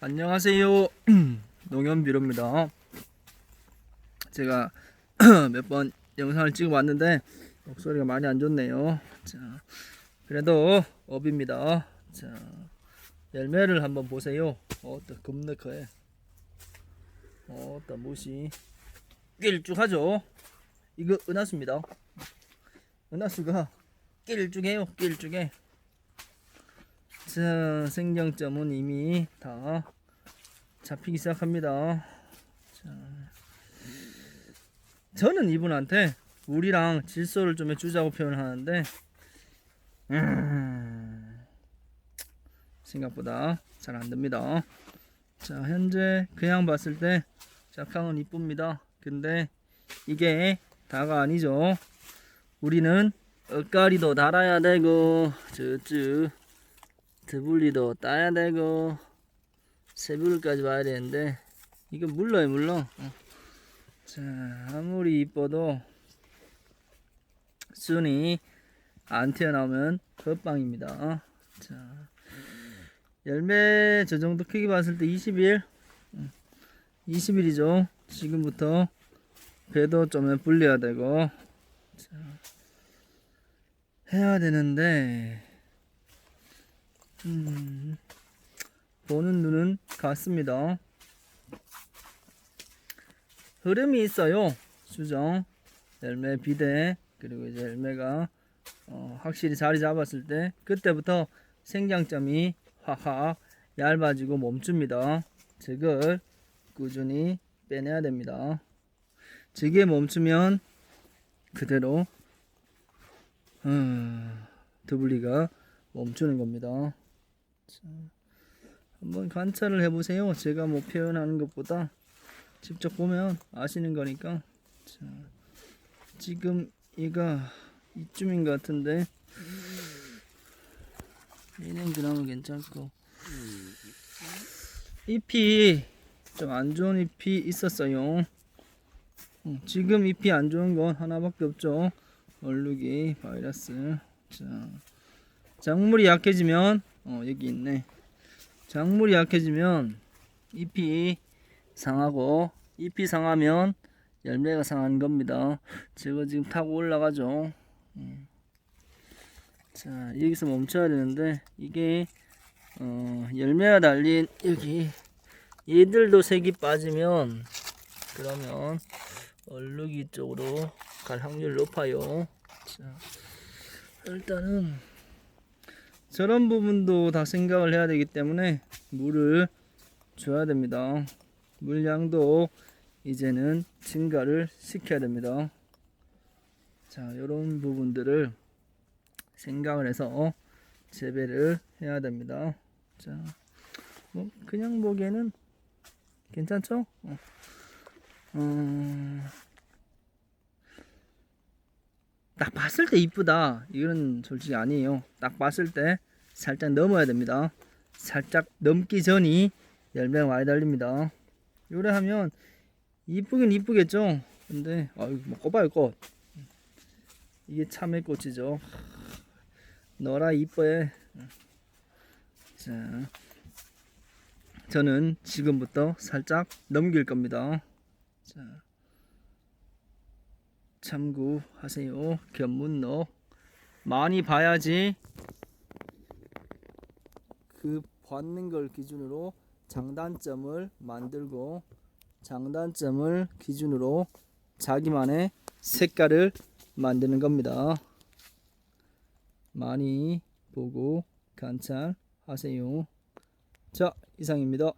안녕하세요. 농현비로입니다. 제가 몇 번 영상을 찍어 왔는데 목소리가 많이 안 좋네요. 자, 그래도 업입니다. 자, 열매를 한번 보세요. 어따 겁나 커요. 어따 무시 길쭉하죠. 이거 은하수입니다. 은하수가 길쭉해요. 길쭉해. 자, 생장점은 이미 다 잡히기 시작합니다. 자, 저는 이분한테 물이랑 질소를 좀 해주자고 표현하는데, 음, 생각보다 잘 안 됩니다. 자, 현재 그냥 봤을 때 작황은 이쁩니다. 근데 이게 다가 아니죠. 우리는 엇가리도 달아야 되고, 쭈쭈. 드블리도 따야 되고 세부를까지 봐야 되는데 이거 물러요 물러. 어. 자 아무리 이뻐도 순이 안 튀어나오면 헛방입니다. 자 열매 저 정도 크기 봤을 때 20일. 20일이죠. 지금부터 배도 좀 불려야 되고. 자 해야 되는데 음, 보는 눈은 같습니다. 흐름이 있어요. 수정, 열매 비대, 그리고 이제 열매가 어, 확실히 자리 잡았을 때 그때부터 생장점이 확확 얇아지고 멈춥니다. 즉을 꾸준히 빼내야 됩니다. 즉에 멈추면 그대로 음, 드블리가 멈추는 겁니다. 자, 한번 관찰을 해보세요. 제가 뭐 표현하는 것보다 직접 보면 아시는 거니까. 자, 지금 얘가 이쯤인 것 같은데 얘는 그나마 괜찮고 잎이 좀 안 좋은 잎이 있었어요. 음, 지금 잎이 안 좋은 건 하나밖에 없죠. 얼룩이 바이러스. 자, 작물이 약해지면 어 여기 있네. 작물이 약해지면 잎이 상하고 잎이 상하면 열매가 상하는 겁니다. 제가 지금 타고 올라가죠. 음. 자 여기서 멈춰야 되는데 이게 어, 열매가 달린 여기 얘들도 색이 빠지면 그러면 얼룩이 쪽으로 갈 확률 높아요. 자 일단은 저런 부분도 다 생각을 해야 되기 때문에 물을 줘야 됩니다. 물량도 이제는 증가를 시켜야 됩니다. 자, 이런 부분들을 생각을 해서 재배를 해야 됩니다. 자, 뭐 그냥 보기에는 괜찮죠? 어. 음, 딱 봤을 때 이쁘다. 이건 솔직히 아니에요. 딱 봤을 때 살짝 넘어야 됩니다. 살짝 넘기 전이 열매가 많이 달립니다. 요래 하면 이쁘긴 이쁘겠죠. 근데 아유 뭐 꽃봐요 꽃. 이게 참외 꽃이죠. 너라 이뻐해. 자, 저는 지금부터 살짝 넘길 겁니다. 자. 참고하세요. 견문록 많이 봐야지 그 받는 걸 기준으로 장단점을 만들고 장단점을 기준으로 자기만의 색깔을 만드는 겁니다. 많이 보고 관찰하세요. 자, 이상입니다.